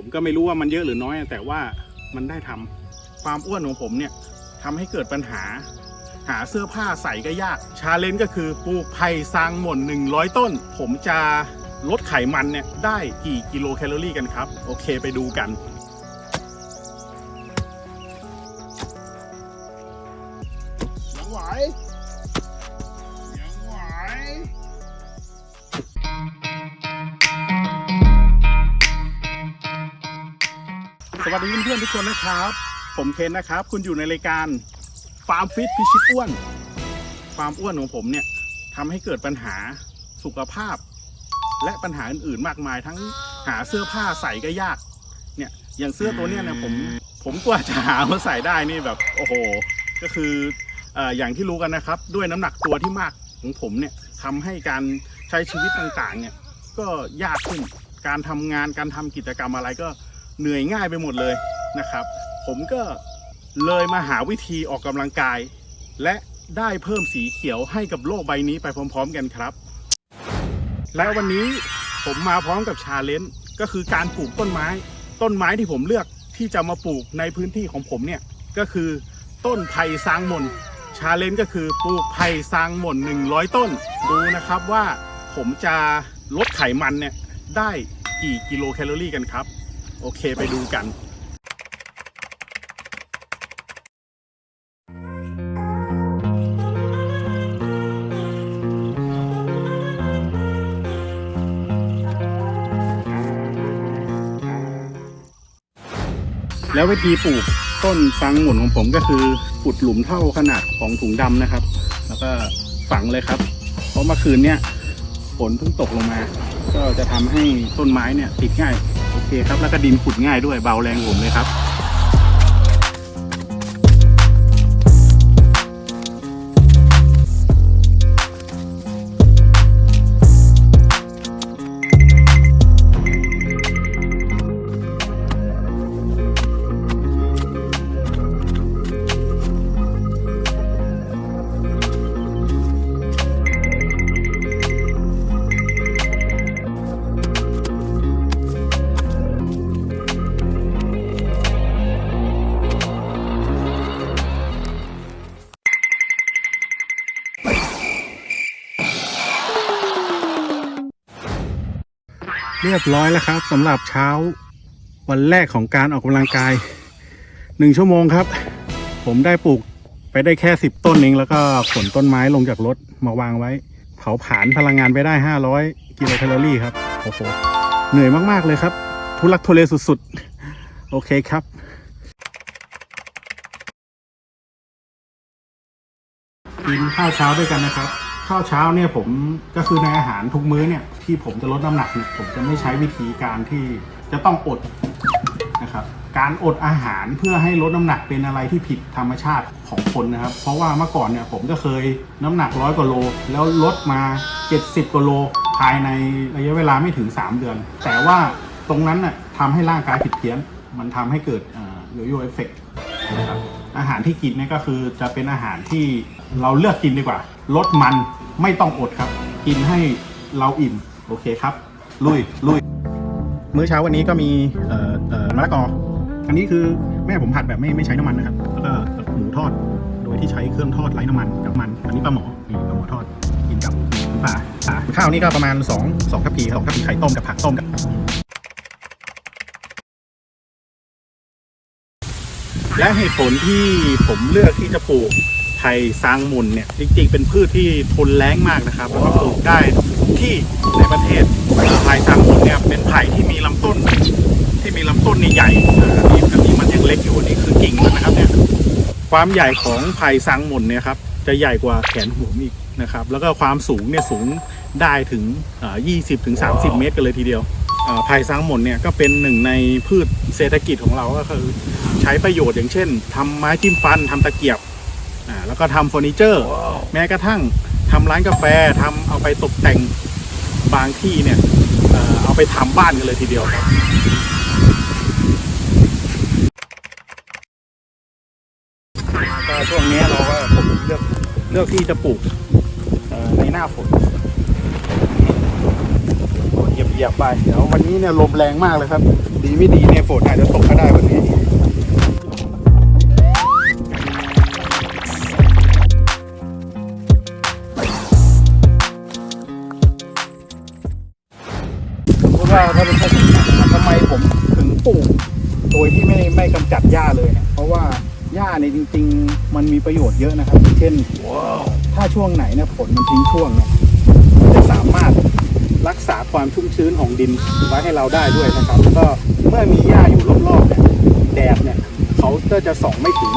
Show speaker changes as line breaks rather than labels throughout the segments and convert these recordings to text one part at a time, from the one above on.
ผมก็ไม่รู้ว่ามันเยอะหรือน้อย แต่ว่ามันได้ทำความอ้วนของผมเนี่ยทำให้เกิดปัญหา หาเสื้อผ้าใส่ก็ยากชาเลนจ์ก็คือปลูกไผ่ซางหม่น100 ต้น ผมจะลดไขมันเนี่ยได้กี่กิโลแคลอรี่กันครับ โอเคไปดูกัน วัสดีเพื่อนๆทุกคนนะครับ ผมเคนนะครับ คุณอยู่ในรายการฟาร์มฟิตพิชิตอ้วน ความอ้วนของผมเนี่ยทำให้เกิดปัญหาสุขภาพ และปัญหาอื่นๆ มากมายทั้งหาเสื้อผ้าใส่ก็ยาก เนี่ยอย่างเสื้อตัวเนี้ยเนี่ยผมผมกว่าจะหามาใส่ได้นี่แบบโอ้โห ก็คืออออย่างที่รู้กันนะครับ ด้วยน้ำหนักตัวที่มากของผมเนี่ยทำให้การใช้ชีวิตต่างๆเนี่ยก็ยากขึ้นการทำงานการทำกิจกรรมอะไรก็ เหนื่อยง่ายไปหมดเลยนะครับ ผมก็เลยมาหาวิธีออกกำลังกาย และได้เพิ่มสีเขียวให้กับโลกใบนี้ไปพร้อม ๆ กันครับ และวันนี้ผมมาพร้อมกับชาเลนจ์ก็คือการปลูกต้นไม้ ต้นไม้ที่ผมเลือกที่จะมาปลูกในพื้นที่ของผมเนี่ยก็คือต้นไผ่ซางมนชาเลนจ์ก็คือปลูกไผ่ซางหม่น100 ต้น ดูนะครับว่าผมจะลดไขมันเนี่ยได้กี่กิโลแคลอรี่กันครับ โอเคไปดูกันแล้ววิธีปลูกต้นซังหมุนของผมก็คือขุดหลุมเท่าขนาดของถุงดำนะครับ แล้วก็ฝังเลยครับ เพราะเมื่อคืนเนี่ยฝนเพิ่งตกลงมา ก็จะทำให้ต้นไม้เนี่ยติดง่าย เคครับ แล้วก็ดินขุดง่ายด้วยเบาแรงผมเลยครับ เรียบร้อยแล้วครับสำหรับเช้าวันแรกของการออกกำลังกายหนึ่งชั่วโมงครับ ผมได้ปลูกไปได้แค่สิบต้นเองแล้วก็ขนต้นไม้ลงจากรถมาวางไว้ เผาผลาญพลังงานไปได้ห้าร้อยกิโลแคลอรี่ครับโอ้โหเหนื่อยมาก ๆ เลยครับ ทุลักทุเลสุด ๆ โอเคครับ กินข้าวเช้าด้วยกันนะครับ ข้าวเช้าเนี่ยผมก็คือในอาหารทุกมื้อเนี่ยที่ผมจะลดน้ำหนักเนี่ยผมจะไม่ใช้วิธีการที่จะต้องอดนะครับการอดอาหารเพื่อให้ลดน้ำหนักเป็นอะไรที่ผิดธรรมชาติของคนนะครับ เพราะว่าเมื่อก่อนเนี่ยผมก็เคยน้ำหนักร้อยกว่าโล แล้วลดมา 70กว่าโลภายในระยะเวลาไม่ถึง 3 เดือน แต่ว่าตรงนั้นน่ะทำให้ร่างกายผิดเพี้ยน มันทำให้เกิดโยโย่เอฟเฟกต์นะครับอาหารที่กินเนี่ยก็คือจะเป็นอาหารที่เราเลือกกินดีกว่าลดมัน ไม่ต้องอดครับ กินให้เราอิ่ม โอเคครับ ลุยลุยมื้อเช้าวันนี้ก็มีเอ่อเอ่อมะละกอ อันนี้คือแม่ผมผัดแบบไม่ไม่ใช้น้ำมันนะครับ แล้วก็หมูทอด โดยที่ใช้เครื่องทอดไร้น้ำมันกับมัน อันนี้ปลาหมอนี่ปลาหมอทอด กินกับปลาอ่าข้าวนี่ก็ประมาณ2 2ทัพพีสองทัพพีไข่ต้มกับผักต้มกับและเหตุผลที่ผมเลือกที่จะปลูก ไผ่ซางหมุนเนี่ยจริงๆ เป็นพืชที่ทนแล้งมากนะครับแล้วก็ปลูกได้ทุกที่ในประเทศไผ่ซางหมุนเนี่ยเป็นไผ่ที่มีลำต้น ที่มีลำต้นนี่ใหญ่อันนี้อันนี้มันยังเล็กอยู่นี่คือกิ่งมันนะครับเนี่ยความใหญ่ของไผ่ซางหมุนเนี่ยครับจะใหญ่กว่าแขนหัวอีกนะครับแล้วก็ความสูงเนี่ยสูงได้ถึงอ่า20ถึง30 เมตรกันเลยทีเดียวไผ่ซางหมุนเนี่ยก็เป็นหนึ่งในพืชเศรษฐกิจของเราก็คือ ใช้ประโยชน์อย่างเช่นทำไม้จิ้มฟันทำตะเกียบ แล้วก็ทำเฟอร์นิเจอร์ แม้กระทั่งทำร้านกาแฟทำเอาไปตกแต่งบางที่เนี่ยเอาไปทำบ้านกันเลยทีเดียวครับก็ช่วงนี้เราก็ผมเลือกเลือกที่จะปลูกในหน้าฝนเหยียบเหยียบไป เดี๋ยววันนี้เนี่ยลมแรงมากเลยครับ ดีไม่ดีเนี่ยฝนอาจจะตกก็ได้วันนี้ ถ้าเป็นข้อสงสัยนะทำไมผมถึงปลูกโดยที่ไม่ไม่กำจัดหญ้าเลยเนี่ยเพราะว่าหญ้าเนี่ยจริง ๆ มันมีประโยชน์เยอะนะครับอย่างเช่นถ้าช่วงไหนเนี่ยฝนมันทิ้งช่วงเนี่ยจะสามารถรักษาความชุ่มชื้นของดินไว้ให้เราได้ด้วยนะครับแล้วก็เมื่อมีหญ้าอยู่รอบๆเนี่ยแดดเนี่ยเขาก็จะส่องไม่ถึง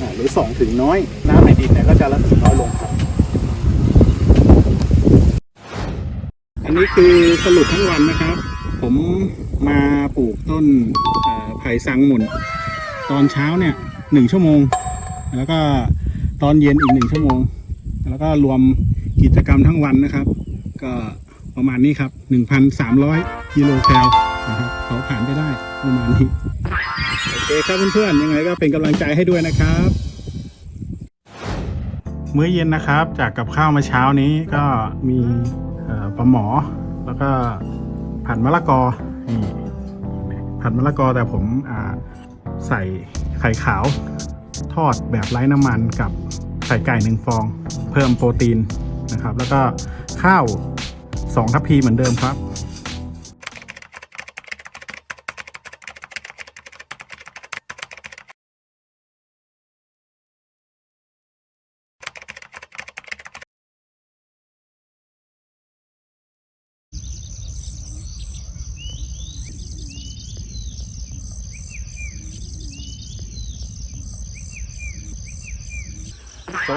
อ่าหรือส่องถึงน้อย น้ำในดินเนี่ยก็จะระเหยน้อยลงครับ อันนี้คือสรุปทั้งวันนะครับ ผมมาปลูกต้นไผ่สังหมุน ตอนเช้าเนี่ยหนึ่งชั่วโมง แล้วก็ตอนเย็นอีกหนึ่งชั่วโมง แล้วก็รวมกิจกรรมทั้งวันนะครับ ก็ประมาณนี้ครับ 1,300กิโลแคลนะครับเขาผ่านไปได้ประมาณนี้โอเคครับเพื่อนๆยังไงก็เป็นกำลังใจให้ด้วยนะครับ มื้อเย็นนะครับ จากกับข้าวมาเช้านี้ก็มีปลาหมอแล้วก็ ผัดมะละกอนี่ผัดมะละกอแต่ผมใส่ไข่ขาว ทอดแบบไร้น้ำมันกับไข่ไก่หนึ่งฟอง เพิ่มโปรตีนนะครับ แล้วก็ข้าวสองทัพพีเหมือนเดิมครับ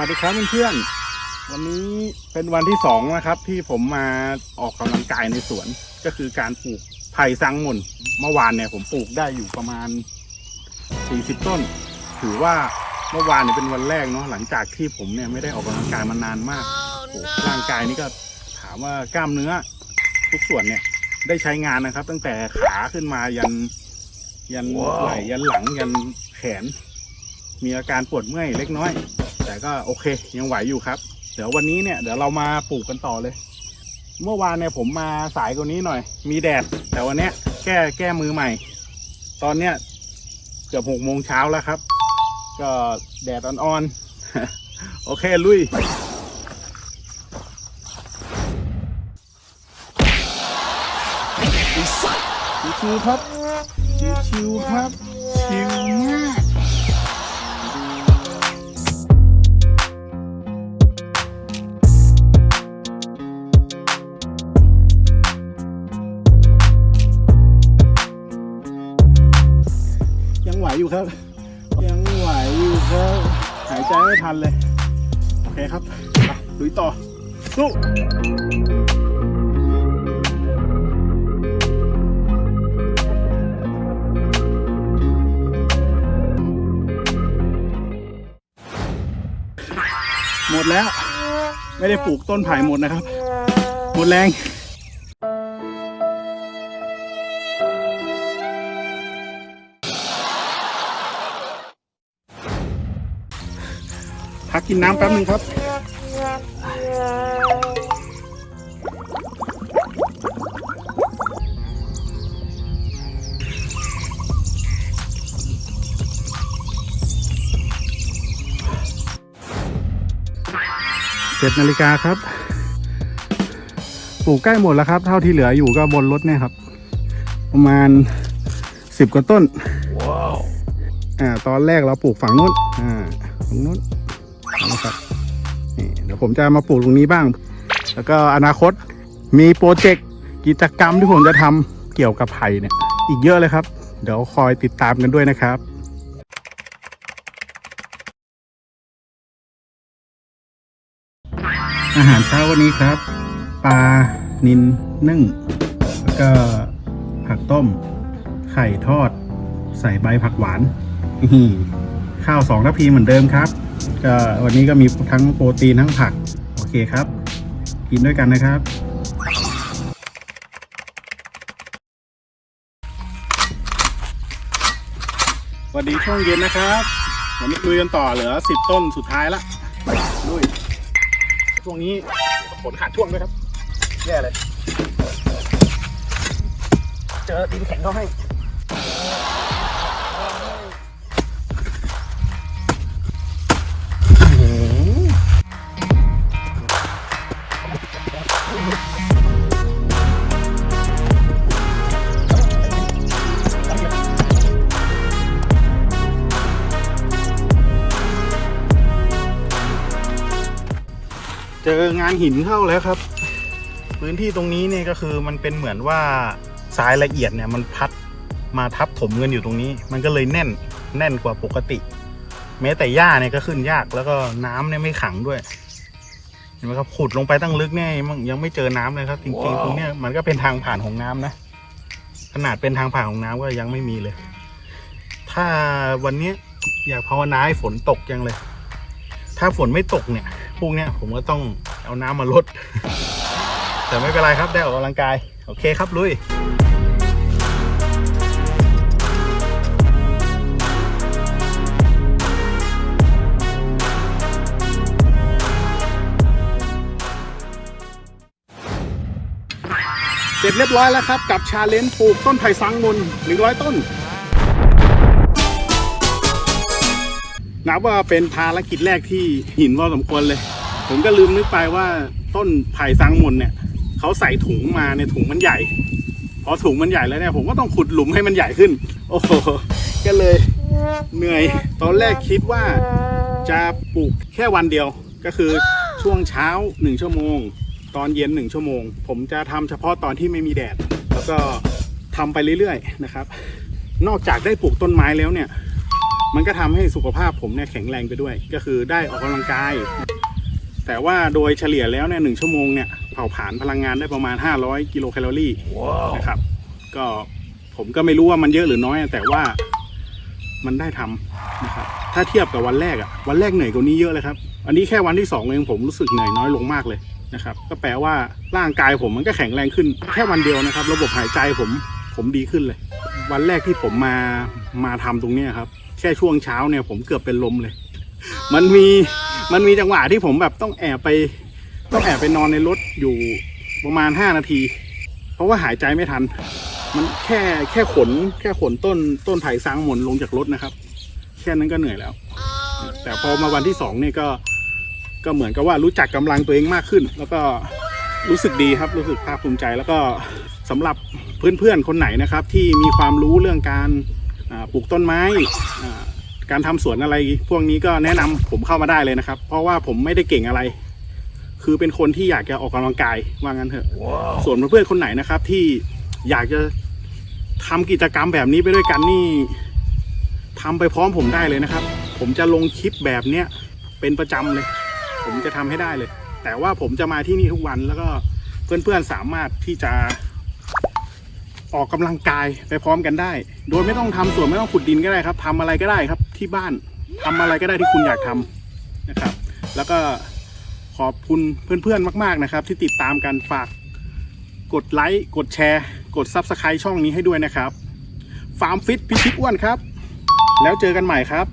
ดีครับเพื่อนๆ วันนี้เป็นวันที่สองนะครับ ที่ผมมาออกกำลังกายในสวน ก็คือการปลูกไผ่ซังหมุนเมื่อวานเนี่ยผมปลูกได้อยู่ประมาณ 40 ต้น ถือว่าเมื่อวานเนี่ยเป็นวันแรกเนาะหลังจากที่ผมเนี่ยไม่ได้ออกกำลังกายมานานมากโอ้ร่างกายนี่ก็ถามว่ากล้ามเนื้อ ทุกส่วนเนี่ยได้ใช้งานนะครับ ตั้งแต่ขาขึ้นมายันยันไหล่ยันหลังยันแขน มีอาการปวดเมื่อยเล็กน้อย แต่ก็โอเค ยังไหวอยู่ครับ เดี๋ยววันนี้เนี่ยเดี๋ยวเรามาปลูกกันต่อเลย เมื่อวานเนี่ยผมมาสายกว่านี้หน่อย มีแดด แต่วันเนี้ยแก้แก้มือใหม่ ตอนเนี้ยเกือบหกโมงเช้าแล้วครับ ก็แดดอ่อนๆ โอเคลุยชิวๆครับ ชิวๆครับ ชิวมาก ครับ ยังไหวอยู่ครับ หายใจไม่ทันเลย โอเคครับไปลุยต่อ สู้หมดแล้ว ไม่ได้ปลูกต้นไผ่หมดนะครับ หมดแรง พักกินน้ำแป๊บนึงครับ เจ็ดนาฬิกาครับ ปลูกใกล้หมดแล้วครับ เท่าที่เหลืออยู่ก็บนรถเนี่ยครับ ประมาณสิบกว่าต้นอ่า ตอนแรกเราปลูกฝั่งนู้น อ่า ฝั่งนู้น นะครับนี่เดี๋ยวผมจะมาปลูกตรงนี้บ้าง แล้วก็อนาคตมีโปรเจกต์กิจกรรมที่ผมจะทำเกี่ยวกับไผ่เนี่ย อีกเยอะเลยครับ เดี๋ยวคอยติดตามกันด้วยนะครับอาหารเช้าวันนี้ครับ ปลานินนึ่ง แล้วก็ผักต้ม ไข่ทอด ใส่ใบผักหวาน ข้าวสองทัพพีเหมือนเดิมครับ ก็วันนี้ก็มีทั้งโปรตีนทั้งผัก โอเคครับ กินด้วยกันนะครับสวัสดีช่วงเย็นนะครับ วันนี้ลุยกันต่อเหลือสิบต้นสุดท้ายละลุยช่วงนี้ฝนขาดช่วงด้วยครับ แย่เลย เจอดินแข็งเขาให้ เจองานหินเข้าแล้วครับ พื้นที่ตรงนี้เนี่ยก็คือมันเป็นเหมือนว่าทรายละเอียดเนี่ยมันพัดมาทับถมกันอยู่ตรงนี้ มันก็เลยแน่นแน่นกว่าปกติ แม้แต่หญ้าเนี่ยก็ขึ้นยากแล้วก็น้ำเนี่ยไม่ขังด้วยเห็นไหมครับขุดลงไปตั้งลึกเนี่ยยังยังไม่เจอน้ำเลยครับจริงๆตรงเนี้ยมันก็เป็นทางผ่านของน้ำนะ ขนาดเป็นทางผ่านของน้ำก็ยังไม่มีเลย ถ้าวันเนี้ยอยากภาวนาให้ฝนตกยังเลย ถ้าฝนไม่ตกเนี่ย พวกเนี้ยผมก็ต้องเอาน้ำมาลด แต่ไม่เป็นไรครับได้ออกกำลังกาย โอเคครับลุยเสร็จเรียบร้อยแล้วครับ กับชาเลนจ์ปลูกต้นไผ่สังมุน100 ต้น นับว่าเป็นภารกิจแรกที่หินพอสมควรเลย ผมก็ลืมนึกไปว่าต้นไผ่สังมนเนี่ยเขาใส่ถุงมาในถุงมันใหญ่ พอถุงมันใหญ่แล้วเนี่ยผมก็ต้องขุดหลุมให้มันใหญ่ขึ้น โอ้โหก็เลยเหนื่อย ตอนแรกคิดว่าจะปลูกแค่วันเดียวก็คือช่วงเช้าหนึ่งชั่วโมง ตอนเย็นหนึ่งชั่วโมง ผมจะทำเฉพาะตอนที่ไม่มีแดด แล้วก็ทำไปเรื่อยๆนะครับ นอกจากได้ปลูกต้นไม้แล้วเนี่ย มันก็ทำให้สุขภาพผมเนี่ยแข็งแรงไปด้วย ก็คือได้ออกกำลังกาย แต่ว่าโดยเฉลี่ยแล้วเนี่ยหนึ่งชั่วโมงเนี่ยเผาผลาญพลังงานได้ประมาณ 500 กิโลแคลอรี่นะครับ ก็ผมก็ไม่รู้ว่ามันเยอะหรือน้อย แต่ว่ามันได้ทำนะครับถ้าเทียบกับวันแรกอะวันแรกเหนื่อยกว่านี้เยอะเลยครับ อันนี้แค่วันที่สองเองผมรู้สึกเหนื่อยน้อยลงมากเลยนะครับ ก็แปลว่าร่างกายผมมันก็แข็งแรงขึ้นแค่วันเดียวนะครับ ระบบหายใจผม ผมดีขึ้นเลย วันแรกที่ผมมามาทำตรงเนี้ครับ แค่ช่วงเช้าเนี่ย ผมเกือบเป็นลมเลย มันมีมันมีจังหวะที่ผมแบบต้องแอบไป ต้องแอบไปนอนในรถอยู่ประมาณห้านาที เพราะว่าหายใจไม่ทัน มันแค่แค่ขนแค่ขนต้นต้นไผ่ซางหมนลงจากรถนะครับ แค่นั้นก็เหนื่อยแล้ว แต่พอมาวันที่สองเนี่ยก็ก็เหมือนกับว่ารู้จักกำลังตัวเองมากขึ้น แล้วก็รู้สึกดีครับรู้สึกภาคภูมิใจแล้วก็สำหรับ เพื่อนๆคนไหนนะครับที่มีความรู้เรื่องการอ่าปลูกต้นไม้อ่าการทำสวนอะไรพวกนี้ก็แนะนำผมเข้ามาได้เลยนะครับ เพราะว่าผมไม่ได้เก่งอะไร คือเป็นคนที่อยากจะออกกำลังกายว่างั้นเถอะส่วนเพื่อนๆคนไหนนะครับ ที่อยากจะทำกิจกรรมแบบนี้ไปด้วยกันนี่ทำไปพร้อมผมได้เลยนะครับ ผมจะลงคลิปแบบเนี้ยเป็นประจำเลย ผมจะทำให้ได้เลย แต่ว่าผมจะมาที่นี่ทุกวันแล้วก็เพื่อนๆสามารถที่จะ ออกกำลังกายไปพร้อมกันได้ โดยไม่ต้องทำสวนไม่ต้องขุดดินก็ได้ครับทำอะไรก็ได้ครับที่บ้านทำอะไรก็ได้ที่คุณอยากทำนะครับ แล้วก็ขอบคุณเพื่อนๆมาก ๆนะครับ ที่ติดตามกันฝากกดไลค์กดแชร์ กด Subscribe ช่องนี้ให้ด้วยนะครับฟาร์มฟิตพิชิตอ้วนครับ แล้วเจอกันใหม่ครับ